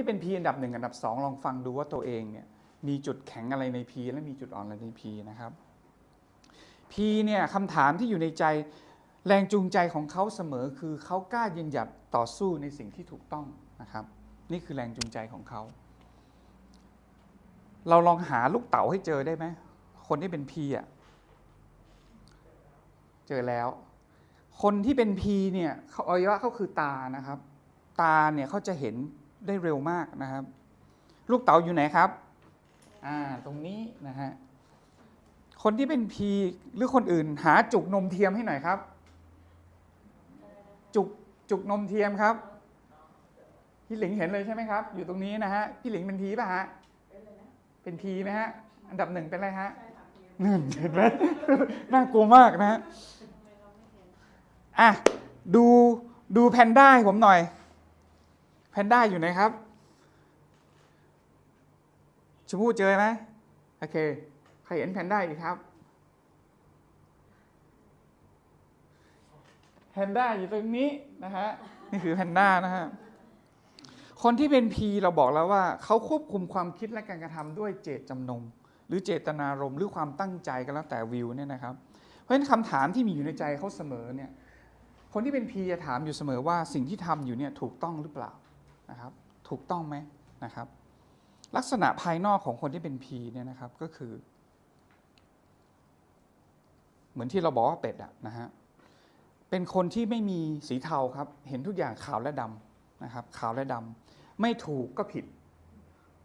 ที่เป็น P อันดับหนึ่งอันดับสองลองฟังดูว่าตัวเองเนี่ยมีจุดแข็งอะไรใน P และมีจุดอ่อนอะไรใน P นะครับ P เนี่ยคำถามที่อยู่ในใจแรงจูงใจของเขาเสมอคือเขากล้ายืนหยัดต่อสู้ในสิ่งที่ถูกต้องนะครับ นี่คือแรงจูงใจของเขา เราลองหาลูกเต๋าให้เจอได้ไหมคนที่เป็น P อะเจอแล้ว คนที่เป็น P เนี่ยอวัยวะเขาคือตานะครับ ตาเนี่ยเขาจะเห็น ได้เร็วมากนะครับ ลูกเต๋าอยู่ไหนครับ อ่า ตรงนี้นะฮะ คนที่เป็นพีหรือคนอื่นหาจุกนมเทียมให้หน่อยครับ จุกจุกนมเทียมครับ พี่หลิงเห็นเลยใช่ไหมครับ อยู่ตรงนี้นะฮะ พี่หลิงเป็นพีป่ะฮะ เป็นพีไหมฮะ อันดับหนึ่งเป็นอะไรฮะนั่นเห็นไหมน่ากลัวมากนะฮะ อะ ดูดูแพนด้าให้ผมหน่อย แพนด้าอยู่ไหนครับ ชมพู่เจอไหมโอเค ใครเห็นแพนด้าอีกครับ แพนด้าอยู่ตรงนี้นะฮะ นี่คือแพนด้านะฮะ คนที่เป็น P เราบอกแล้วว่า เขาควบคุมความคิดและการกระทำด้วยเจตจำนง หรือเจตนารมณ์หรือความตั้งใจก็แล้วแต่วิวเนี่ยนะครับ เพราะฉะนั้นคำถามที่มีอยู่ในใจเขาเสมอเนี่ย คนที่เป็น P จะถามอยู่เสมอว่าสิ่งที่ทำอยู่เนี่ยถูกต้องหรือเปล่า นะครับถูกต้องไหมนะครับ ลักษณะภายนอกของคนที่เป็น P เนี่ยนะครับก็คือ เหมือนที่เราบอกว่าเป็ดอะนะฮะเป็นคนที่ไม่มีสีเทาครับ เห็นทุกอย่างขาวและดำนะครับขาวและดำไม่ถูกก็ผิด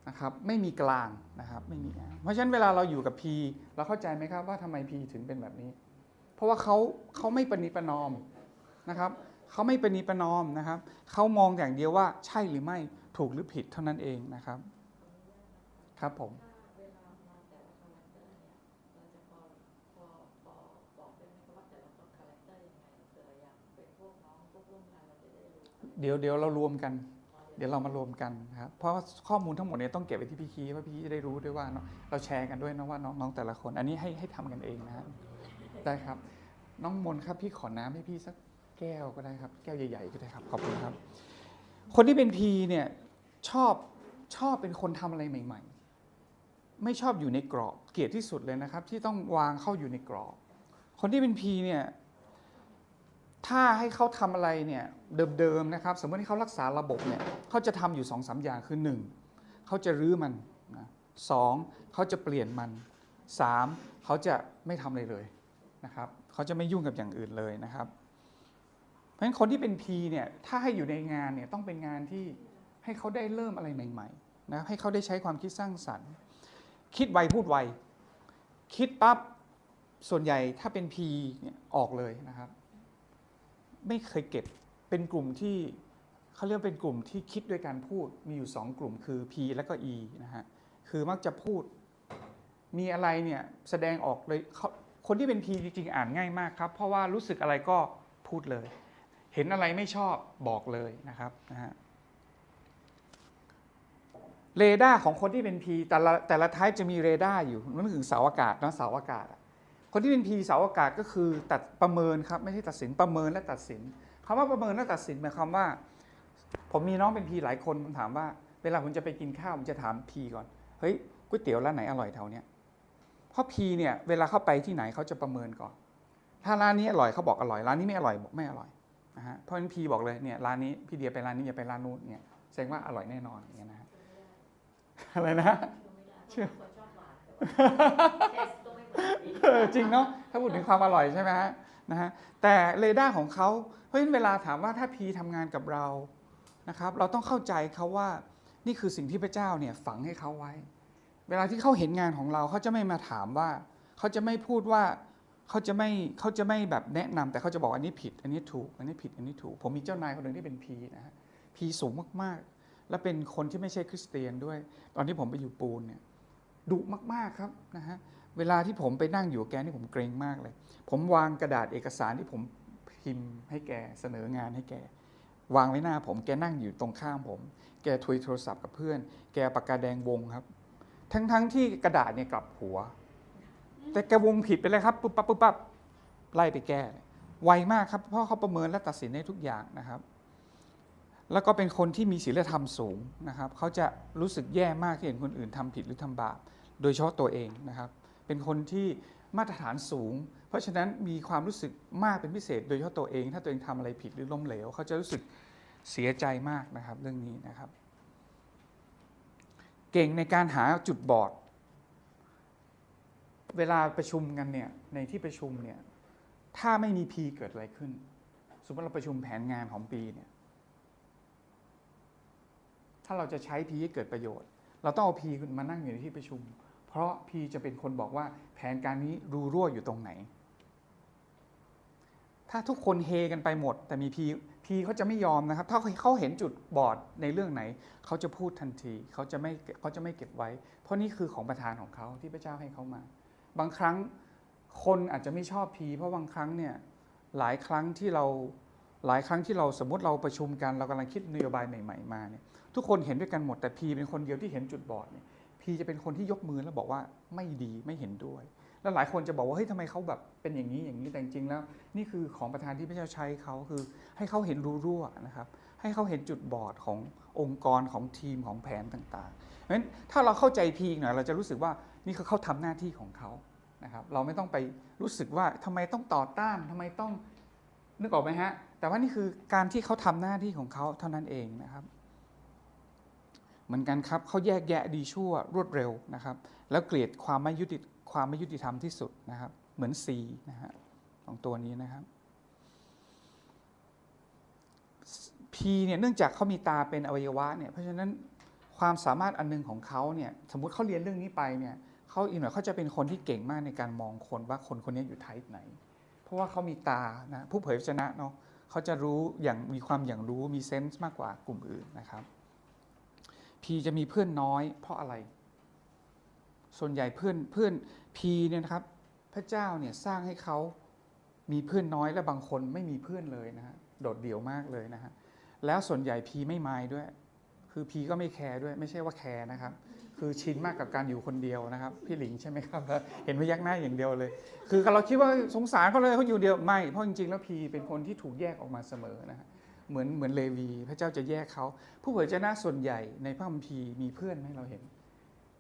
นะครับไม่มีกลางนะครับไม่มีเพราะฉะนั้นเวลาเราอยู่กับ P เราเข้าใจไหมครับว่าทำไม P ถึงเป็นแบบนี้ เพราะว่าเขาเขาไม่ประนีประนอมนะครับ เขาไม่ประนีประนอมนะครับ เขามองอย่างเดียวว่าใช่หรือไม่ถูกหรือผิดเท่านั้นเองนะครับ ครับผมเดี๋ยวเดี๋ยวเรารวมกัน เดี๋ยวเรามารวมกันครับ เพราะข้อมูลทั้งหมดเนี่ยต้องเก็บไว้ที่พี่คีว่าพี่จะได้รู้ด้วยว่าเราแชร์กันด้วยนะว่าน้องแต่ละคน อันนี้ให้ให้ทำกันเองนะได้ครับ น้องมนครับพี่ขอน้ำให้พี่สัก แก้วก็ได้ครับ แก้วใหญ่ๆก็ได้ครับ ขอบคุณครับ คนที่เป็นพีเนี่ยชอบชอบเป็นคนทำอะไรใหม่ ๆ ไม่ชอบอยู่ในกรอบ เกลียดที่สุดเลยนะครับ ที่ต้องวางเข้าอยู่ในกรอบ คนที่เป็นพีเนี่ยถ้าให้เขาทำอะไรเนี่ยเดิมๆนะครับ สมมติที่เขารักษาระบบเนี่ยเขาจะทำอยู่สองสามอย่างคือหนึ่งเขาจะรื้อมันนะสองเขาจะเปลี่ยนมันสามเขาจะไม่ทำอะไรเลยนะครับ เขาจะไม่ยุ่งกับอย่างอื่นเลยนะครับ เพราะฉะนั้นคนที่เป็น P เนี่ยถ้าให้อยู่ในงานเนี่ยต้องเป็นงานที่ให้เขาได้เริ่มอะไรใหม่ๆนะให้เขาได้ใช้ความคิดสร้างสรรค์ คิดไวพูดไว คิดปั๊บส่วนใหญ่ถ้าเป็น P เนี่ยออกเลยนะครับ ไม่เคยเก็บเป็นกลุ่มที่เขาเรียกเป็นกลุ่มที่คิดด้วยการพูดมีอยู่สองกลุ่มคือ P และก็ E นะฮะคือมักจะพูดมีอะไรเนี่ยแสดงออกเลยคนที่เป็น P จริงๆอ่านง่ายมากครับ เพราะว่ารู้สึกอะไรก็พูดเลย เห็นอะไรไม่ชอบบอกเลยนะครับนะฮะเรดาร์ของคนที่เป็น P แต่ละแต่ละไทป์จะมีเรดาร์อยู่นั่นคือเสาอากาศนะเสาอากาศอะคนที่เป็น P เสาอากาศก็คือตัดประเมินครับไม่ใช่ตัดสินประเมินและตัดสินคำว่าประเมินและตัดสินหมายความว่า ผมมีน้องเป็น P หลายคนผมถามว่า เวลาผมจะไปกินข้าวผมจะถาม P ก่อนเฮ้ยก๋วยเตี๋ยวร้านไหนอร่อยแถวเนี้ยเพราะ P เนี่ยเวลาเข้าไปที่ไหนเขาจะประเมินก่อน ถ้าร้านนี้อร่อยเขาบอกอร่อยร้านนี้ไม่อร่อยบอกไม่อร่อย นะฮะเพราะฉะนั้น P บอกเลยเนี่ยร้านนี้พี่เดียไปร้านนี้อย่าไปร้านนู้นเนี่ยแสดงว่าอร่อยแน่นอนอย่างเงี้ยนะฮะอะไรนะเชื่อไม่ได้เพราะบางคนชอบหวานแต่ว่าเทสก็ไม่เหมือนกันเออจริงเนาะถ้าพูดถึงความอร่อยใช่ไหมฮะนะฮะแต่เรดาร์ของเขาเพราะฉะนั้นเวลาถามว่าถ้าพีทำงานกับเรานะครับ เราต้องเข้าใจเขาว่านี่คือสิ่งที่พระเจ้าเนี่ยฝังให้เขาไว้ เวลาที่เขาเห็นงานของเราเขาจะไม่มาถามว่าเขาจะไม่พูดว่า เขาจะไม่เขาจะไม่แบบแนะนำแต่เขาจะบอกอันนี้ผิด อันนี้ถูก อันนี้ผิดอันนี้ถูก ผมมีเจ้านายคนหนึ่งที่เป็นพีนะฮะพีสูงมากๆ และเป็นคนที่ไม่ใช่คริสเตียนด้วย ตอนที่ผมไปอยู่ปูนเนี่ยดุมากๆครับนะฮะเวลาที่ผมไปนั่งอยู่แกนี่ผมเกรงมากเลย ผมวางกระดาษเอกสารที่ผมพิมพ์ให้แกเสนองานให้แก วางไว้หน้าผม แกนั่งอยู่ตรงข้ามผม แกทุยโทรศัพท์กับเพื่อน แกปากกาแดงวงครับ ทั้งๆที่กระดาษเนี่ยกลับหัว แต่แกวงผิดไปเลยครับปุ๊บปั๊บปุ๊บปั๊บไล่ไปแก้ ไวมากครับ เพราะเขาประเมินและตัดสินได้ทุกอย่างนะครับ แล้วก็เป็นคนที่มีศีลธรรมสูงนะครับ เขาจะรู้สึกแย่มากที่เห็นคนอื่นทำผิดหรือทำบาป โดยเฉพาะตัวเองนะครับ เป็นคนที่มาตรฐานสูง เพราะฉะนั้นมีความรู้สึกมากเป็นพิเศษ โดยเฉพาะตัวเอง ถ้าตัวเองทำอะไรผิดหรือล้มเหลว เขาจะรู้สึกเสียใจมากนะครับ เรื่องนี้นะครับ เก่งในการหาจุดบอด เวลาประชุมกันเนี่ยในที่ประชุมเนี่ยถ้าไม่มีพีเกิดอะไรขึ้น สมมติเราประชุมแผนงานของปีเนี่ยถ้าเราจะใช้พีให้เกิดประโยชน์ เราต้องเอาพีมานั่งอยู่ในที่ประชุม เพราะพีจะเป็นคนบอกว่าแผนการนี้รูรั่วอยู่ตรงไหน ถ้าทุกคนเฮกันไปหมด แต่มีพีพีเขาจะไม่ยอมนะครับ ถ้าเขาเห็นจุดบอดในเรื่องไหน เขาจะพูดทันที เขาจะไม่เขาจะไม่เก็บไว้ เพราะนี่คือของประธานของเขาที่พระเจ้าให้เขามา บางครั้งคนอาจจะไม่ชอบพีเพราะบางครั้งเนี่ยหลายครั้งที่เราหลายครั้งที่เราสมมติเราประชุมกันเรากำลังคิดนโยบายใหม่ๆมาเนี่ยทุกคนเห็นด้วยกันหมดแต่พีเป็นคนเดียวที่เห็นจุดบอดเนี่ยพีจะเป็นคนที่ยกมือแล้วบอกว่าไม่ดีไม่เห็นด้วย แล้วหลายคนจะบอกว่าเฮ้ยทำไมเขาแบบเป็นอย่างนี้อย่างนี้แต่จริงแล้ว นี่คือของประธานที่พระเจ้าใช้เขาคือ ให้เขาเห็นรูรั่วนะครับให้เขาเห็นจุดบอดขององค์กรของทีมของแผนต่างๆเพราะฉะนั้นถ้าเราเข้าใจพีหน่อยเราจะรู้สึกว่า นี่คือเขาทำหน้าที่ของเขานะครับ เราไม่ต้องไปรู้สึกว่าทำไมต้องต่อต้านทำไมต้องนึกออกไหมฮะ แต่ว่านี่คือการที่เขาทำหน้าที่ของเขาเท่านั้นเองนะครับ เหมือนกันครับเขาแยกแยะดีชั่วรวดเร็วนะครับ แล้วเกลียดความไม่ยุติความไม่ยุติธรรมที่สุดนะครับ เหมือน C นะฮะของตัวนี้นะครับ P เนี่ยเนื่องจากเขามีตาเป็นอวัยวะเนี่ยเพราะฉะนั้นความสามารถอันหนึงของเขาเนี่ยสมมุติเขาเรียนเรื่องนี้ไปเนี่ย เขาอีกหน่อยเขาจะเป็นคนที่เก่งมากในการมองคนว่าคนคนนี้อยู่ไทป์ไหน เพราะว่าเขามีตานะผู้เผยพระชนะเนาะเขาจะรู้อย่างมีความอย่างรู้มีเซนส์มากกว่ากลุ่มอื่นนะครับ P จะมีเพื่อนน้อย เพราะอะไร ส่วนใหญ่เพื่อนเพื่อน P เนี่ยนะครับ พระเจ้าเนี่ยสร้างให้เขามีเพื่อนน้อยและบางคนไม่มีเพื่อนเลยนะฮะโดดเดี่ยวมากเลยนะฮะแล้วส่วนใหญ่ P ไม่มายด้วย คือ P ก็ไม่แคร์ด้วย ไม่ใช่ว่าแคร์นะครับ คือชินมากกับการอยู่คนเดียวนะครับ พี่หลิงใช่ไหมครับ เห็นพยักหน้าอย่างเดียวเลย คือเราคิดว่าสงสารเขาเลยเขาอยู่เดียวไม่เพราะจริงๆแล้ว P เป็นคนที่ถูกแยกออกมาเสมอนะฮะเหมือนเหมือนเลวีพระเจ้าจะแยกเขา ผู้เผยพระชนะส่วนใหญ่ในพระคัมภีร์มีเพื่อนไหมเราเห็น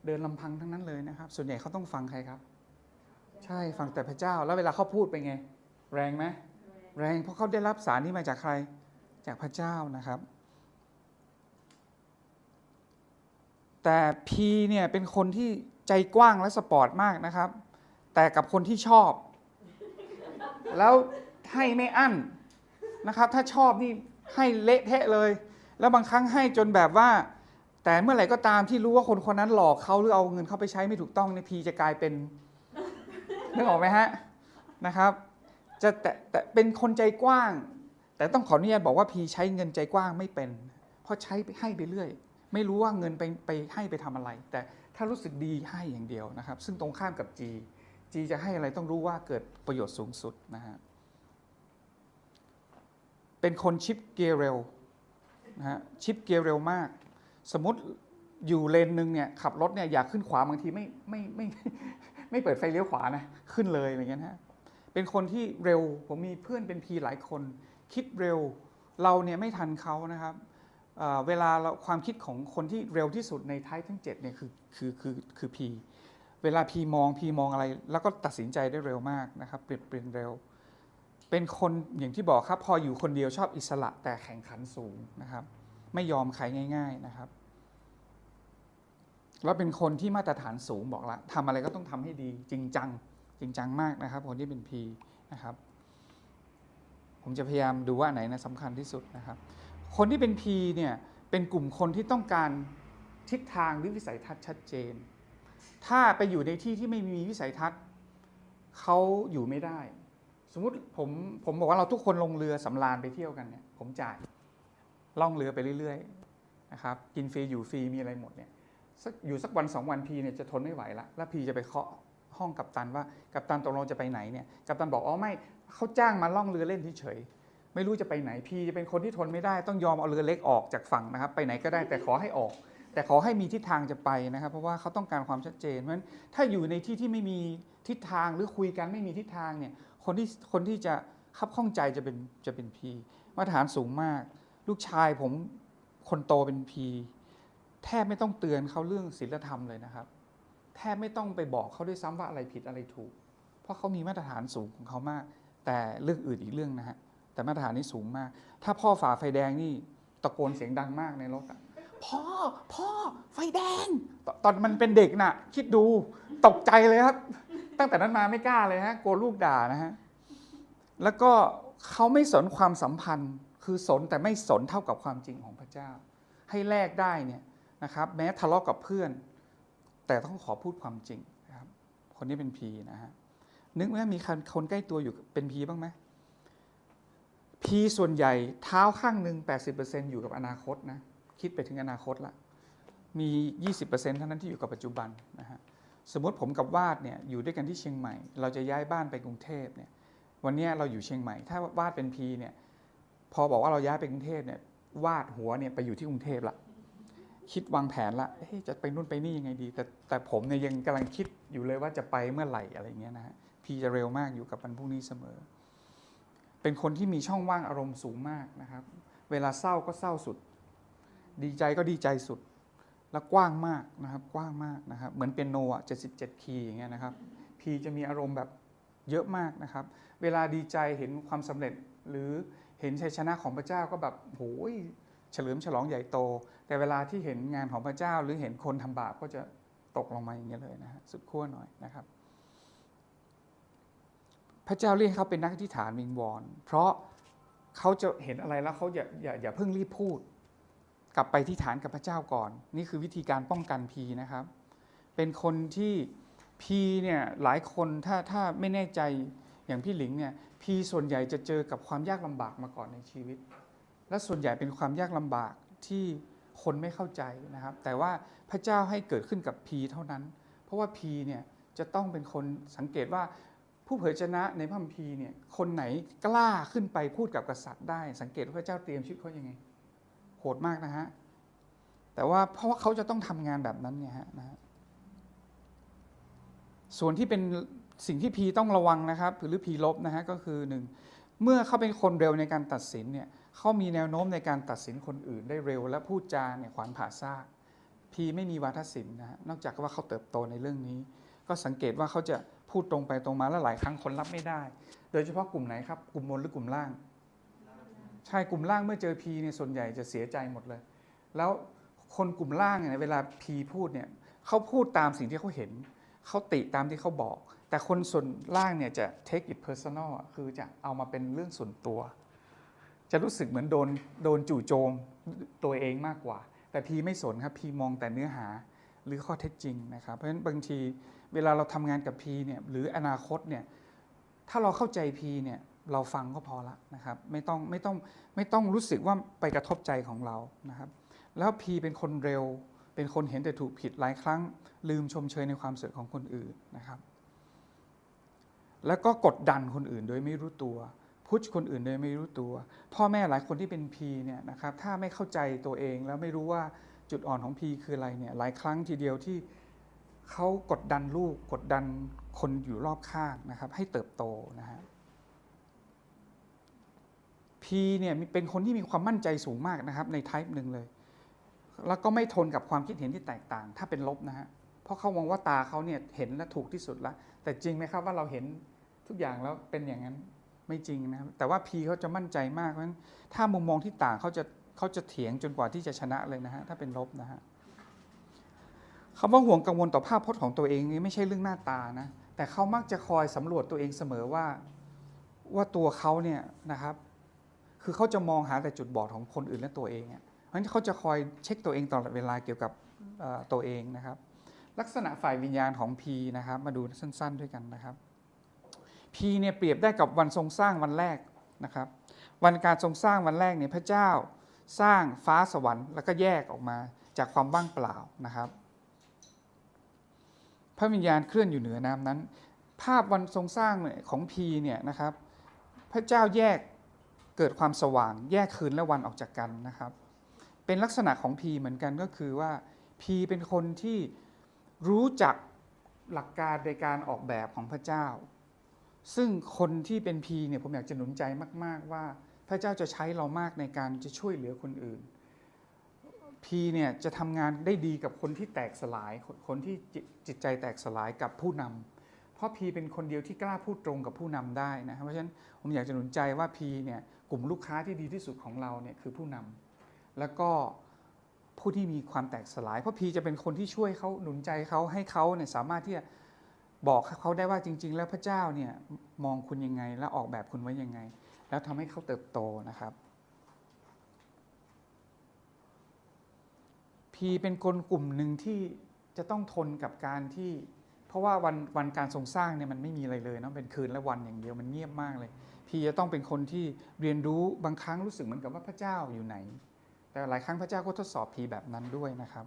เดินลำพังทั้งนั้นเลยนะครับ ส่วนใหญ่เขาต้องฟังใครครับ ใช่ฟังแต่พระเจ้าแล้วเวลาเขาพูดเป็นไง แรงไหมแรงเพราะเขาได้รับสารนี้มาจากใครจากพระเจ้านะครับ แต่พีเนี่ยเป็นคนที่ใจกว้างและสปอร์ตมากนะครับ แต่กับคนที่ชอบ แล้วให้ไม่อั้นนะครับ ถ้าชอบนี่ให้เละเทะเลย แล้วบางครั้งให้จนแบบว่า แต่เมื่อไหร่ก็ตามที่รู้ว่าคนคนนั้นหลอกเขาหรือเอาเงินเขาไปใช้ไม่ถูกต้องเนี่ยพีจะกลายเป็นนึกออกไหมฮะนะครับ จะแต่แต่เป็นคนใจกว้าง แต่ต้องขออนุญาตบอกว่าพีใช้เงินใจกว้างไม่เป็น เพราะใช้ให้ไปเรื่อย ไม่รู้ว่าเงินไปไปให้ไปทำอะไร แต่ถ้ารู้สึกดีให้อย่างเดียวนะครับ ซึ่งตรงข้ามกับ G G จะให้อะไรต้องรู้ว่าเกิดประโยชน์สูงสุดนะฮะเป็นคนชิปเกียร์เร็วนะฮะชิปเกียร์เร็วมาก สมมติอยู่เลนหนึ่งเนี่ยขับรถเนี่ยอยากขึ้นขวาบางทีไม่ไม่ไม่ไม่เปิดไฟเลี้ยวขวานะขึ้นเลยอะไรเงี้ยนะฮะเป็นคนที่เร็วผมมีเพื่อนเป็นพีหลายคน คิดเร็วเราเนี่ยไม่ทันเขานะครับ เวลาเราความคิดของคนที่เร็วที่สุดในท้ายทั้ง7เนี่ยคือคือคือคือพีเวลาพีมองพีมองอะไร แล้วก็ตัดสินใจได้เร็วมากนะครับเปลี่ยนเปลี่ยนเร็ว เป็นคนอย่างที่บอกครับ พออยู่คนเดียวชอบอิสระแต่แข่งขันสูงนะครับ ไม่ยอมใครง่าย ๆนะครับ แล้วเป็นคนที่มาตรฐานสูงบอกละทำอะไรก็ต้องทำให้ดีจริงจัง จริงจังมากนะครับ คนที่เป็นพีนะครับ ผมจะพยายามดูว่าไหนนะสำคัญที่สุดนะครับ คนที่เป็นพีเนี่ยเป็นกลุ่มคนที่ต้องการทิศทางหรือวิสัยทัศน์ชัดเจน ถ้าไปอยู่ในที่ที่ไม่มีวิสัยทัศน์เขาอยู่ไม่ได้ สมมติผมผมบอกว่าเราทุกคนลงเรือสำราญไปเที่ยวกันเนี่ยผมจ่ายล่องเรือไปเรื่อยๆนะครับกินฟรีอยู่ฟรีมีอะไรหมดเนี่ยอยู่สักวันสองวันพีเนี่ยจะทนไม่ไหวละแล้วพีจะไปเคาะห้องกัปตันว่ากัปตันตกลงจะไปไหนเนี่ยกัปตันบอกอ๋อไม่เขาจ้างมาล่องเรือเล่นเฉยๆ ไม่รู้จะไปไหนพีจะเป็นคนที่ทนไม่ได้ต้องยอมเอาเรือเล็กออกจากฝั่งนะครับ ไปไหนก็ได้แต่ขอให้ออก แต่ขอให้มีทิศทางจะไปนะครับ เพราะว่าเขาต้องการความชัดเจนเพราะฉะนั้นถ้าอยู่ในที่ที่ไม่มีทิศทางหรือคุยกันไม่มีทิศทางเนี่ยคนที่คนที่จะคับข้องใจจะเป็นจะเป็นพีมาตรฐานสูงมาก ลูกชายผมคนโตเป็นพีแทบไม่ต้องเตือนเขาเรื่องศีลธรรมเลยนะครับ แทบไม่ต้องไปบอกเขาด้วยซ้ำว่าอะไรผิดอะไรถูก เพราะเขามีมาตรฐานสูงของเขามาก แต่เรื่องอื่นอีกเรื่องนะฮะ แต่มาตรฐานนี่สูงมาก ถ้าพ่อฝ่าไฟแดงนี่ตะโกนเสียงดังมากในรถอะพ่อ พ่อ ไฟแดงตตอนมันเป็นเด็กน่ะ คิดดูตกใจเลยครับ ตั้งแต่นั้นมาไม่กล้าเลยฮะกลัวลูกด่านะฮะแล้วก็เขาไม่สนความสัมพันธ์ คือสนแต่ไม่สนเท่ากับความจริงของพระเจ้า ให้แลกได้เนี่ยนะครับ แม้ทะเลาะกับเพื่อน แต่ต้องขอพูดความจริงนะครับ คนนี้เป็นพีนะฮะนึกว่ามีคนคนใกล้ตัวอยู่เป็นพีบ้างไหม พีส่วนใหญ่เท้าข้างหนึ่ง80%อยู่กับอนาคตนะคิดไปถึงอนาคตละมี 20%เท่านั้นที่อยู่กับปัจจุบันนะฮะสมมติผมกับวาดเนี่ยอยู่ด้วยกันที่เชียงใหม่ เราจะย้ายบ้านไปกรุงเทพเนี่ยวันนี้เราอยู่เชียงใหม่ ถ้าวาดเป็นพีเนี่ยพอบอกว่าเราย้ายไปกรุงเทพเนี่ยวาดหัวเนี่ยไปอยู่ที่กรุงเทพละคิดวางแผนละเอ๊ะจะไปนู่นไปนี่ยังไงดี แต่แต่ผมเนี่ยยังกำลังคิดอยู่เลยว่าจะไปเมื่อไหร่อะไรเงี้ยนะฮะพีจะเร็วมากอยู่กับวันพรุ่งนี้เสมอ เป็นคนที่มีช่องว่างอารมณ์สูงมากนะครับ เวลาเศร้าก็เศร้าสุด ดีใจก็ดีใจสุด แล้วกว้างมากนะครับ กว้างมากนะครับ เหมือนเปียโนอะ77 คีย์อย่างเงี้ยนะครับ พีจะมีอารมณ์แบบเยอะมากนะครับ เวลาดีใจเห็นความสำเร็จหรือเห็นชัยชนะของพระเจ้าก็แบบโอยเฉลิมฉลองใหญ่โต แต่เวลาที่เห็นงานของพระเจ้าหรือเห็นคนทำบาปก็จะตกลงมาอย่างเงี้ยเลยนะฮะสุดขั้วหน่อยนะครับ พระเจ้าเรียกเขาเป็นนักอธิษฐานวิงวอน เพราะเขาจะเห็นอะไรแล้วเขาอย่าอย่าอย่าเพิ่งรีบพูด กลับไปที่ฐานกับพระเจ้าก่อน นี่คือวิธีการป้องกันพีนะครับ เป็นคนที่พีเนี่ยหลายคนถ้าถ้าไม่แน่ใจอย่างพี่หลิงเนี่ยพีส่วนใหญ่จะเจอกับความยากลำบากมาก่อนในชีวิต และส่วนใหญ่เป็นความยากลำบากที่คนไม่เข้าใจนะครับ แต่ว่าพระเจ้าให้เกิดขึ้นกับพีเท่านั้น เพราะว่าพีเนี่ยจะต้องเป็นคนสังเกตว่า ผู้เผยชนะในพระคัมภีร์เนี่ยคนไหนกล้าขึ้นไปพูดกับกษัตริย์ได้ สังเกตว่าพระเจ้าเตรียมชีวิตเขายังไงโหดมากนะฮะแต่ว่าเพราะว่าเขาจะต้องทำงานแบบนั้นเนี่ยฮะนะฮะส่วนที่เป็นสิ่งที่พีต้องระวังนะครับ หรือพีลบนะฮะก็คือหนึ่งเมื่อเขาเป็นคนเร็วในการตัดสินเนี่ยเขามีแนวโน้มในการตัดสินคนอื่นได้เร็ว และพูดจาเนี่ยขวานผ่าซากพีไม่มีวาทศิลป์นะฮะนอกจากว่าเขาเติบโตในเรื่องนี้ ก็สังเกตว่าเขาจะ พูดตรงไปตรงมาและหลายครั้งคนรับไม่ได้ โดยเฉพาะกลุ่มไหนครับ กลุ่มบนหรือกลุ่มล่าง ใช่กลุ่มล่างเมื่อเจอพีเนี่ยส่วนใหญ่จะเสียใจหมดเลย แล้วคนกลุ่มล่างเนี่ยเวลาพีพูดเนี่ยเขาพูดตามสิ่งที่เขาเห็น เขาติตามที่เขาบอก แต่คนส่วนล่างเนี่ยจะ take it personal อะคือจะเอามาเป็นเรื่องส่วนตัว จะรู้สึกเหมือนโดนโดนจู่โจมตัวเองมากกว่า แต่พีไม่สนครับพีมองแต่เนื้อหาหรือข้อเท็จจริงนะครับ เพราะฉะนั้นบางที เวลาเราทำงานกับพีเนี่ยหรืออนาคตเนี่ยถ้าเราเข้าใจพีเนี่ยเราฟังก็พอละนะครับไม่ต้องไม่ต้องไม่ต้องรู้สึกว่าไปกระทบใจของเรานะครับ แล้วพีเป็นคนเร็ว เป็นคนเห็นแต่ถูกผิดหลายครั้ง ลืมชมเชยในความเสื่อของคนอื่นนะครับ แล้วก็กดดันคนอื่นโดยไม่รู้ตัวพุชคนอื่นโดยไม่รู้ตัว พ่อแม่หลายคนที่เป็นพีเนี่ยนะครับถ้าไม่เข้าใจตัวเองแล้วไม่รู้ว่าจุดอ่อนของพีคืออะไรเนี่ยหลายครั้งทีเดียวที่ เขากดดันลูกกดดันคนอยู่รอบข้างนะครับ ให้เติบโตนะฮะพีเนี่ยเป็นคนที่มีความมั่นใจสูงมากนะครับในไทป์หนึ่งเลย แล้วก็ไม่ทนกับความคิดเห็นที่แตกต่าง ถ้าเป็นลบนะฮะเพราะเขามองว่าตาเขาเนี่ยเห็นและถูกที่สุดแล้วแต่จริงไหมครับว่าเราเห็นทุกอย่างแล้วเป็นอย่างนั้นไม่จริงนะครับแต่ว่าพีเขาจะมั่นใจมากเพราะฉะนั้นถ้ามุมมองที่ต่างเขาจะเขาจะเถียงจนกว่าที่จะชนะเลยนะฮะถ้าเป็นลบนะฮะ คำว่าห่วงกังวลต่อภาพพจน์ของตัวเองนี่ไม่ใช่เรื่องหน้าตานะแต่เขามักจะคอยสำรวจตัวเองเสมอว่าว่าตัวเขาเนี่ยนะครับ คือเขาจะมองหาแต่จุดบอดของคนอื่นและตัวเองอะเพราะฉะนั้นเขาจะคอยเช็คตัวเองตลอดเวลาเกี่ยวกับตัวเองนะครับ ลักษณะฝ่ายวิญญาณของพีนะครับ มาดูสั้น ๆ ด้วยกันนะครับพีเนี่ยเปรียบได้กับวันทรงสร้างวันแรกนะครับ วันการทรงสร้างวันแรกเนี่ยพระเจ้าสร้างฟ้าสวรรค์ แล้วก็แยกออกมาจากความว่างเปล่านะครับ พระวิญญาณเคลื่อนอยู่เหนือน้ำนั้น ภาพวันทรงสร้างของพีเนี่ยนะครับ พระเจ้าแยกเกิดความสว่าง แยกคืนและวันออกจากกันนะครับ เป็นลักษณะของพีเหมือนกันก็คือว่าพีเป็นคนที่รู้จักหลักการในการออกแบบของพระเจ้า ซึ่งคนที่เป็นพีเนี่ยผมอยากจะหนุนใจมาก ๆ ว่าพระเจ้าจะใช้เรามากในการจะช่วยเหลือคนอื่น พีเนี่ยจะทำงานได้ดีกับคนที่แตกสลายคนคนที่จิตใจแตกสลายกับผู้นำเพราะพีเป็นคนเดียวที่กล้าพูดตรงกับผู้นำได้นะครับเพราะฉะนั้นผมอยากจะหนุนใจว่าพีเนี่ยกลุ่มลูกค้าที่ดีที่สุดของเราเนี่ยคือผู้นำแล้วก็ผู้ที่มีความแตกสลาย เพราะพีจะเป็นคนที่ช่วยเขาหนุนใจเขาให้เขาเนี่ยสามารถที่จะบอกเขาได้ว่าจริง ๆ แล้วพระเจ้าเนี่ยมองคุณยังไง และออกแบบคุณไว้ยังไง แล้วทำให้เขาเติบโตนะครับ พีเป็นคนกลุ่มหนึ่งที่จะต้องทนกับการที่ เพราะว่าวันวันการทรงสร้างเนี่ยมันไม่มีอะไรเลยเนาะเป็นคืนและวันอย่างเดียวมันเงียบมากเลย พีจะต้องเป็นคนที่เรียนรู้บางครั้งรู้สึกเหมือนกับว่าพระเจ้าอยู่ไหน แต่หลายครั้งพระเจ้าก็ทดสอบพีแบบนั้นด้วยนะครับ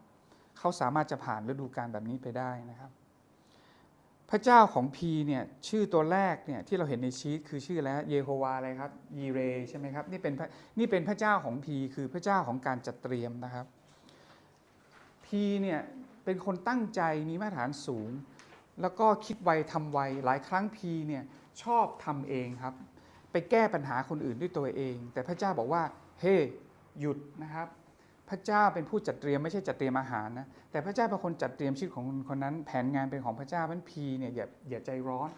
เขาสามารถจะผ่านฤดูกาลแบบนี้ไปได้นะครับ พระเจ้าของพีเนี่ยชื่อตัวแรกเนี่ยที่เราเห็นในชีตคือชื่อแล้วเยโฮวาอะไรครับยีเรใช่ไหมครับนี่เป็นนี่เป็นพระเจ้าของพีคือพระเจ้าของการจัดเตรียมนะครับ พีเนี่ยเป็นคนตั้งใจมีมาตรฐานสูง แล้วก็คิดไวทำไว หลายครั้งพีเนี่ยชอบทำเองครับ ไปแก้ปัญหาคนอื่นด้วยตัวเอง แต่พระเจ้าบอกว่า เฮ้หยุดนะครับ พระเจ้าเป็นผู้จัดเตรียมไม่ใช่จัดเตรียมอาหารนะแต่พระเจ้าเป็นคนจัดเตรียมชีวิตของคนคนนั้น แผนงานเป็นของพระเจ้าเพราะฉะนั้นพีเนี่ยอย่าอย่าใจร้อน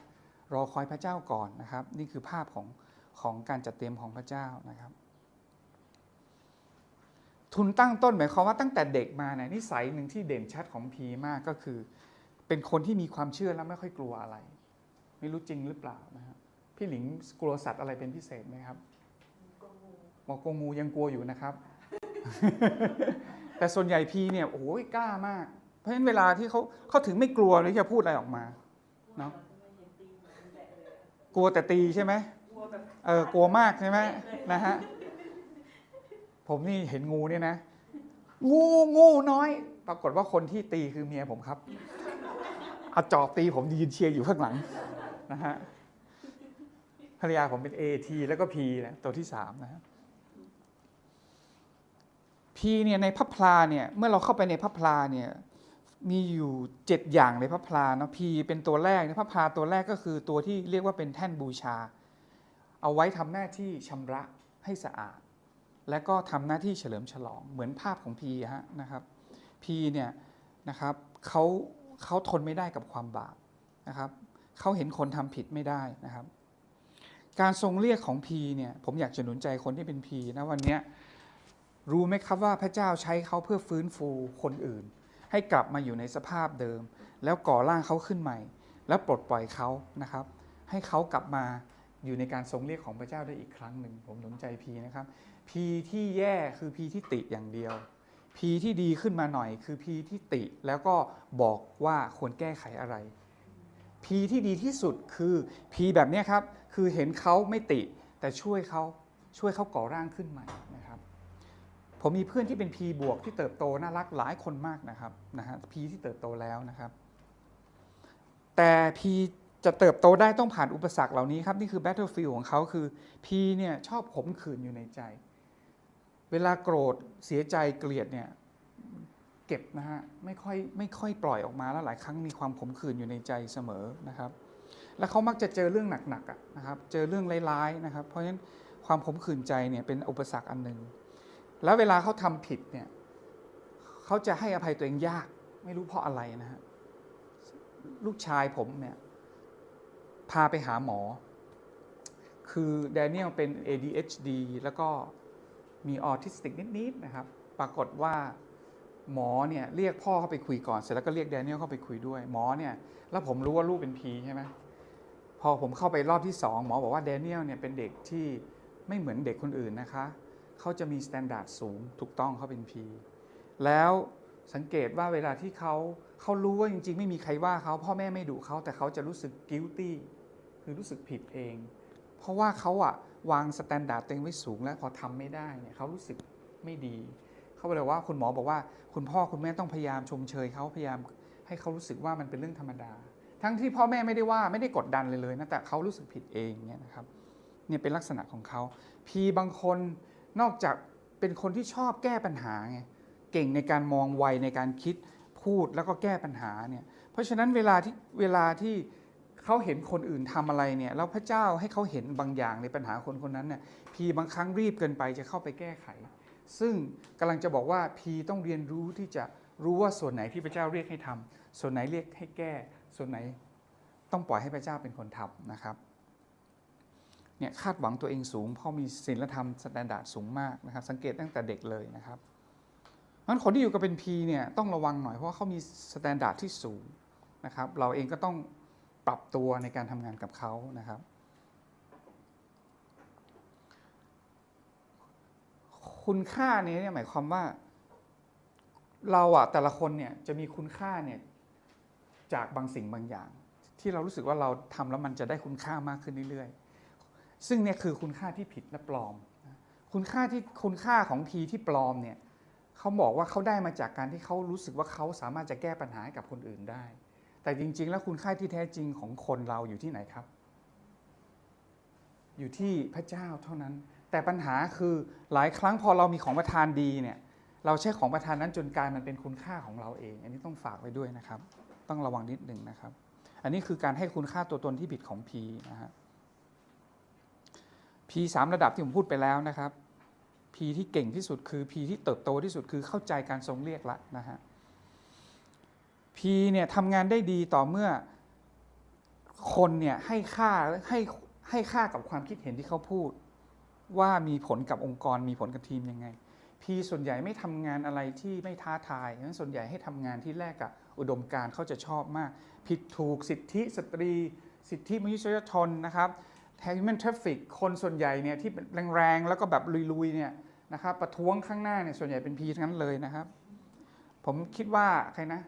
รอคอยพระเจ้าก่อนนะครับ นี่คือภาพของของการจัดเตรียมของพระเจ้านะครับ ทุนตั้งต้นหมายความว่าตั้งแต่เด็กมาเนี่ยนิสัยหนึ่งที่เด่นชัดของพีมากก็คือ เป็นคนที่มีความเชื่อแล้วไม่ค่อยกลัวอะไร ไม่รู้จริงหรือเปล่านะครับพี่หลิงกลัวสัตว์อะไรเป็นพิเศษไหมครับก็งูบอกกลัวงูยังกลัวอยู่นะครับ แต่ส่วนใหญ่พีเนี่ยโอ้ยกล้ามาก เพราะฉะนั้นเวลาที่เขาเขาถึงไม่กลัวเลยจะพูดอะไรออกมาเนอะกลัวแต่ตีใช่ไหมเออกลัวมากใช่ไหมนะฮะ ผมนี่เห็นงูเนี่ยนะ งูงูน้อย ปรากฏว่าคนที่ตีคือเมียผมครับเอาจอบตีผมยืนเชียร์อยู่ข้างหลังนะฮะภรรยาผมเป็น AT แล้วก็ P นะตัวที่สามนะฮะ P เนี่ยในพระพลาเนี่ยเมื่อเราเข้าไปในพระพลาเนี่ยมีอยู่เจ็ดอย่างในพระพลาเนาะ P เป็นตัวแรกในพระพลาตัวแรกก็คือตัวที่เรียกว่าเป็นแท่นบูชา เอาไว้ทำหน้าที่ชำระให้สะอาด และก็ทำหน้าที่เฉลิมฉลองเหมือนภาพของพีฮะนะครับพีเนี่ยนะครับเขาเขาทนไม่ได้กับความบาปนะครับเขาเห็นคนทำผิดไม่ได้นะครับ การทรงเรียกของพีเนี่ยผมอยากจะหนุนใจคนที่เป็นพีนะวันนี้รู้ไหมครับว่าพระเจ้าใช้เขาเพื่อฟื้นฟูคนอื่น ให้กลับมาอยู่ในสภาพเดิม แล้วก่อร่างเขาขึ้นใหม่ แล้วปลดปล่อยเขานะครับ ให้เขากลับมาอยู่ในการทรงเรียกของพระเจ้าได้อีกครั้งหนึ่งผมหนุนใจพีนะครับ พีที่แย่คือพีที่ติอย่างเดียวพีที่ดีขึ้นมาหน่อยคือพีที่ติแล้วก็บอกว่าควรแก้ไขอะไรพีที่ดีที่สุดคือพีแบบนี้ครับ คือเห็นเขาไม่ติ แต่ช่วยเขาช่วยเขาก่อร่างขึ้นใหม่นะครับ ผมมีเพื่อนที่เป็นพีบวกที่เติบโตน่ารักหลายคนมากนะครับนะฮะพีที่เติบโตแล้วนะครับ แต่พีจะเติบโตได้ต้องผ่านอุปสรรคเหล่านี้ครับ นี่คือ battlefield ของเขาคือพีเนี่ยชอบขมขื่นอยู่ในใจ เวลาโกรธเสียใจเกลียดเนี่ยเก็บนะฮะไม่ค่อยไม่ค่อยปล่อยออกมาแล้วหลายครั้งมีความขมขื่นอยู่ในใจเสมอนะครับ แล้วเขามักจะเจอเรื่องหนักๆนะครับเจอเรื่องร้ายๆนะครับ เพราะฉะนั้นความขมขื่นใจเนี่ยเป็นอุปสรรคอันหนึ่งแล้วเวลาเขาทำผิดเนี่ยเขาจะให้อภัยตัวเองยากไม่รู้เพราะอะไรนะฮะลูกชายผมเนี่ยพาไปหาหมอ คือแดเนียลเป็น ADHD แล้วก็ มีออทิสติกนิดๆนะครับ ปรากฏว่าหมอเนี่ยเรียกพ่อเข้าไปคุยก่อน เสร็จแล้วก็เรียกแดเนียลเข้าไปคุยด้วย หมอเนี่ยแล้วผมรู้ว่าลูกเป็นพีใช่ไหมพอผมเข้าไปรอบที่สองหมอบอกว่าแดเนียลเนี่ยเป็นเด็กที่ไม่เหมือนเด็กคนอื่นนะคะเขาจะมีสแตนดาร์ดสูงถูกต้องเขาเป็นพีแล้วสังเกตว่าเวลาที่เขาเขารู้ว่าจริง ๆ ไม่มีใครว่าเขาพ่อแม่ไม่ดุเขาแต่เขาจะรู้สึก guilty คือรู้สึกผิดเอง เพราะว่าเขาอะ วางสแตนดาร์ดตัวเองไว้สูงแล้วพอทำไม่ได้เนี่ยเขารู้สึกไม่ดี เขาเลยว่าคุณหมอบอกว่า คุณพ่อคุณแม่ต้องพยายามชมเชยเขาพยายามให้เขารู้สึกว่ามันเป็นเรื่องธรรมดา ทั้งที่พ่อแม่ไม่ได้ว่าไม่ได้กดดันเลยเลยนะแต่เขารู้สึกผิดเองเนี่ยนะครับเนี่ยเป็นลักษณะของเขาพีบางคนนอกจากเป็นคนที่ชอบแก้ปัญหาไงเก่งในการมองไวในการคิดพูดแล้วก็แก้ปัญหาเนี่ยเพราะฉะนั้นเวลาที่เวลาที่ เขาเห็นคนอื่นทำอะไรเนี่ยแล้วพระเจ้าให้เขาเห็นบางอย่างในปัญหาคนคนนั้นเนี่ยพีบางครั้งรีบเกินไปจะเข้าไปแก้ไข ซึ่งกำลังจะบอกว่าพีต้องเรียนรู้ที่จะรู้ว่าส่วนไหนที่พระเจ้าเรียกให้ทำส่วนไหนเรียกให้แก้ ส่วนไหนต้องปล่อยให้พระเจ้าเป็นคนทำนะครับเนี่ยคาดหวังตัวเองสูงเพราะมีศีลธรรมสแตนดาร์ดสูงมากนะครับ สังเกตตั้งแต่เด็กเลยนะครับนั้นคนที่อยู่กับเป็นพีเนี่ยต้องระวังหน่อยเพราะว่าเขามีสแตนดาร์ดที่สูงนะครับ เราเองก็ต้อง ปรับตัวในการทำงานกับเขานะครับ คุณค่านี้เนี่ยหมายความว่า เราอะแต่ละคนเนี่ยจะมีคุณค่าเนี่ยจากบางสิ่งบางอย่าง ที่เรารู้สึกว่าเราทำแล้วมันจะได้คุณค่ามากขึ้นเรื่อยๆ ซึ่งเนี่ยคือคุณค่าที่ผิดและปลอม คุณค่าที่คุณค่าของพีที่ปลอมเนี่ยเขาบอกว่าเขาได้มาจากการที่เขารู้สึกว่าเขาสามารถจะแก้ปัญหาให้กับคนอื่นได้ แต่จริง ๆ แล้วคุณค่าที่แท้จริงของคนเราอยู่ที่ไหนครับ อยู่ที่พระเจ้าเท่านั้น แต่ปัญหาคือหลายครั้งพอเรามีของประทานดีเนี่ย เราใช้ของประทานนั้นจนกลายมันเป็นคุณค่าของเราเอง อันนี้ต้องฝากไว้ด้วยนะครับ ต้องระวังนิดหนึ่งนะครับ อันนี้คือการให้คุณค่าตัวตนที่ผิดของ P นะฮะ P สามระดับที่ผมพูดไปแล้วนะครับ P ที่เก่งที่สุดคือ P ที่เติบโตที่สุดคือเข้าใจการทรงเรียกละนะฮะ P เนี่ยทำงานได้ดีต่อเมื่อคนเนี่ยให้ค่าให้ให้ค่ากับความคิดเห็นที่เขาพูด ว่ามีผลกับองค์กรมีผลกับทีมยังไงพีส่วนใหญ่ไม่ทำงานอะไรที่ไม่ท้าทายนั้นส่วนใหญ่ให้ทำงานที่แรกกับอุดมการเขาจะชอบมาก ผิดถูกสิทธิสตรี สิทธิมนุษยชนนะครับ human traffic คนส่วนใหญ่เนี่ยที่แรงๆ แล้วก็แบบลุยๆเนี่ยนะครับประท้วงข้างหน้าเนี่ยส่วนใหญ่เป็นพีทั้งนั้นเลยนะครับ ผมคิดว่าใครนะ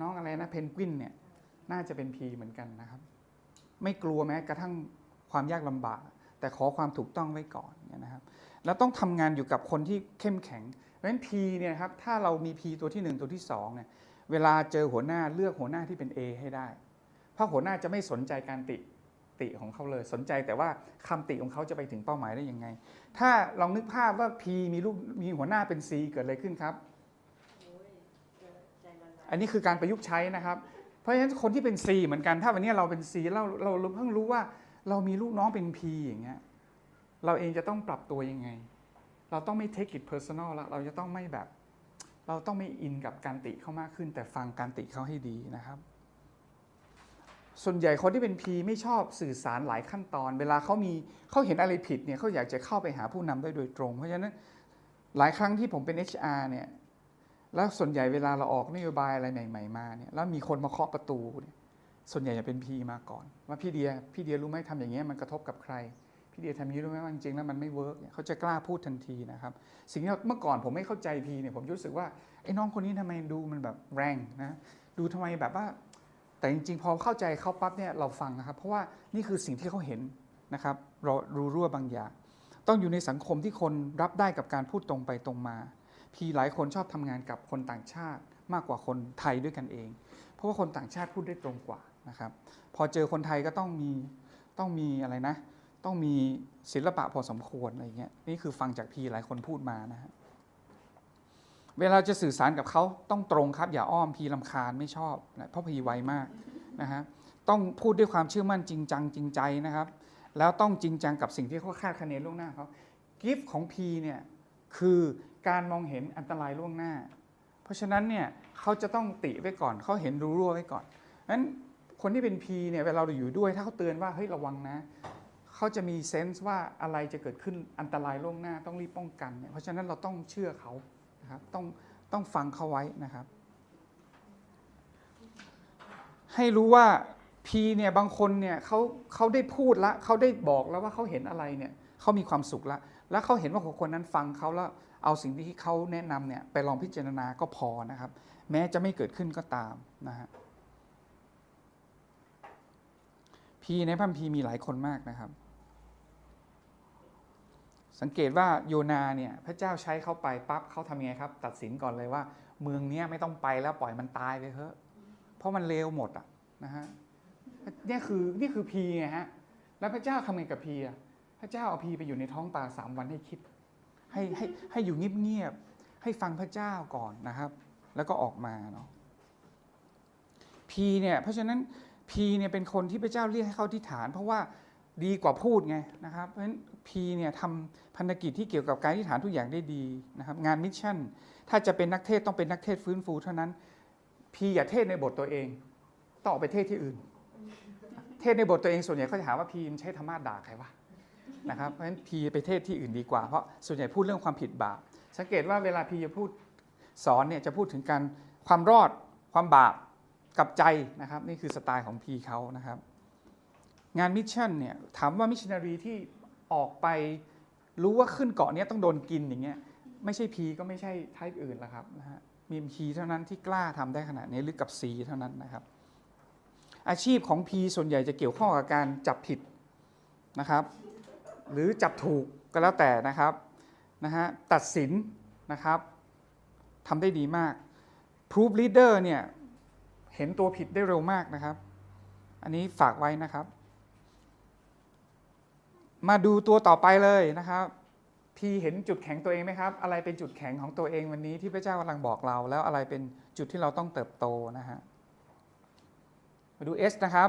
น้องอะไรนะเพนกวินเนี่ยน่าจะเป็นพีเหมือนกันนะครับ ไม่กลัวแม้กระทั่งความยากลำบาก แต่ขอความถูกต้องไว้ก่อนเนี่ยนะครับ แล้วต้องทำงานอยู่กับคนที่เข้มแข็งเพราะฉะนั้น P เนี่ยครับถ้าเรามี P ตัวที่ 1 ตัวที่2เนี่ยเวลาเจอหัวหน้าเลือกหัวหน้าที่เป็น A ให้ได้ เพราะหัวหน้าจะไม่สนใจการติติของเขาเลยสนใจแต่ว่าคำติของเขาจะไปถึงเป้าหมายได้ยังไง ถ้าลองนึกภาพว่า P มีลูกมีหัวหน้าเป็น C เกิดอะไรขึ้นครับ โอ้ยเจอใจละลาย อันนี้คือการประยุกต์ใช้นะครับ เพราะฉะนั้นคนที่เป็น C เหมือนกัน ถ้าวันนี้เราเป็น C เราเราเราเพิ่งรู้ว่าเรามีลูกน้องเป็น P อย่างเงี้ย เราเองจะต้องปรับตัวยังไง เราต้องไม่ take it personal แล้วเราจะต้องไม่แบบ เราต้องไม่อินกับการติเขามากขึ้น แต่ฟังการติเขาให้ดีนะครับ ส่วนใหญ่คนที่เป็น P ไม่ชอบสื่อสารหลายขั้นตอน เวลาเขามีเขาเห็นอะไรผิดเนี่ยเขาอยากจะเข้าไปหาผู้นำได้โดยตรง เพราะฉะนั้นหลายครั้งที่ผมเป็น HR เนี่ย แล้วส่วนใหญ่เวลาเราออกนโยบายอะไรใหม่ๆมาเนี่ยแล้วมีคนมาเคาะประตูเนี่ยส่วนใหญ่จะเป็น P มาก่อน ว่าพี่เดียพี่เดียรู้ไหมทำอย่างเงี้ยมันกระทบกับใคร พี่เดียทำอย่างนี้รู้ไหมว่าจริงๆแล้วมันไม่เวิร์กเนี่ยเขาจะกล้าพูดทันทีนะครับสิ่งที่เมื่อก่อนผมไม่เข้าใจพีเนี่ยผมรู้สึกว่าไอ้น้องคนนี้ทำไมดูมันแบบแรงนะดูทำไมแบบว่า แต่จริงๆ พอเข้าใจเขาปั๊บเนี่ยเราฟังนะครับ เพราะว่านี่คือสิ่งที่เขาเห็นนะครับเรารู้รั่วบางอย่างต้องอยู่ในสังคมที่คนรับได้กับการพูดตรงไปตรงมา พีหลายคนชอบทำงานกับคนต่างชาติมากกว่าคนไทยด้วยกันเอง เพราะว่าคนต่างชาติพูดได้ตรงกว่านะครับ พอเจอคนไทยก็ต้องมีต้องมีอะไรนะ ต้องมีศิลปะพอสมควรอะไรเงี้ยนี่คือฟังจากพีหลายคนพูดมานะฮะเวลาจะสื่อสารกับเขาต้องตรงครับ อย่าอ้อมพีลำคาญไม่ชอบนะเพราะพีไวมากนะฮะต้องพูดด้วยความเชื่อมั่นจริงจังจริงใจนะครับ แล้วต้องจริงจังกับสิ่งที่เขาคาดคะเนล่วงหน้าเขากิฟต์ของพีเนี่ยคือ การมองเห็นอันตรายล่วงหน้า เพราะฉะนั้นเนี่ยเขาจะต้องติไว้ก่อนเขาเห็นรู้รั่วไว้ก่อนนั้นคนที่เป็นพีเนี่ยเวลาเราอยู่ด้วยถ้าเขาเตือนว่าเฮ้ยระวังนะเขาจะมีเซนส์ว่าอะไรจะเกิดขึ้นอันตรายล่วงหน้าต้องรีบป้องกันเนี่ยเพราะฉะนั้นเราต้องเชื่อเขานะครับต้องต้องฟังเขาไว้นะครับ ให้รู้ว่าพีเนี่ยบางคนเนี่ยเขาเขาได้พูดละเขาได้บอกแล้วว่าเขาเห็นอะไรเนี่ยเขามีความสุขละแล้วเขาเห็นว่าคนนั้นฟังเขาแล้ว เอาสิ่งที่เขาแนะนำเนี่ยไปลองพิจารณาก็พอนะครับ แม้จะไม่เกิดขึ้นก็ตามนะฮะพีในพัมพีมีหลายคนมากนะครับ สังเกตว่าโยนาเนี่ยพระเจ้าใช้เขาไปปั๊บเขาทำยังไงครับ ตัดสินก่อนเลยว่า เมืองเนี้ยไม่ต้องไปแล้วปล่อยมันตายไปเถอะเพราะมันเลวหมดอะนะฮะนี่คือนี่คือพีไงฮะแล้วพระเจ้าทำไงกับพีอะพระเจ้าเอาพีไปอยู่ในท้องป่าสามวันให้คิด ให้ให้ให้อยู่เงียบๆให้ฟังพระเจ้าก่อนนะครับ แล้วก็ออกมาเนาะพีเนี่ยเพราะฉะนั้น P เนี่ยเป็นคนที่พระเจ้าเรียกให้เข้าที่ฐาน เพราะว่าดีกว่าพูดไงนะครับเพราะฉะนั้น P เนี่ยทำพันธกิจที่เกี่ยวกับการที่ฐานทุกอย่างได้ดีนะครับ งานมิชชั่น ถ้าจะเป็นนักเทศต้องเป็นนักเทศฟื้นฟูเท่านั้น P อย่าเทศในบทตัวเองต้องออกไปเทศที่อื่น เทศในบทตัวเองส่วนใหญ่เขาจะหาว่า P มันใช้ธรรมะด่าใครวะ นะครับเพราะฉะนั้น P ไปเทศที่อื่นดีกว่าเพราะส่วนใหญ่พูดเรื่องความผิดบาป สังเกตว่าเวลา P จะพูดสอนเนี่ยจะพูดถึงการความรอดความบาปกับใจนะครับ นี่คือสไตล์ของพีเขานะครับ งานมิชชั่นเนี่ยถามว่ามิชชันนารีที่ออกไปรู้ว่าขึ้นเกาะเนี้ยต้องโดนกินอย่างเงี้ยไม่ใช่พีก็ไม่ใช่ไทป์อื่นละครับนะฮะมีพีเท่านั้นที่กล้าทำได้ขนาดนี้หรือกับซีเท่านั้นนะครับ อาชีพของพีส่วนใหญ่จะเกี่ยวข้องกับการจับผิดนะครับ หรือจับถูกก็แล้วแต่นะครับนะฮะตัดสินนะครับทำได้ดีมาก proof leader เนี่ยเห็นตัวผิดได้เร็วมากนะครับ อันนี้ฝากไว้นะครับ มาดูตัวต่อไปเลยนะครับพี่เห็นจุดแข็งตัวเองไหมครับ อะไรเป็นจุดแข็งของตัวเองวันนี้ที่พระเจ้ากำลังบอกเรา แล้วอะไรเป็นจุดที่เราต้องเติบโตนะฮะมาดู S นะครับ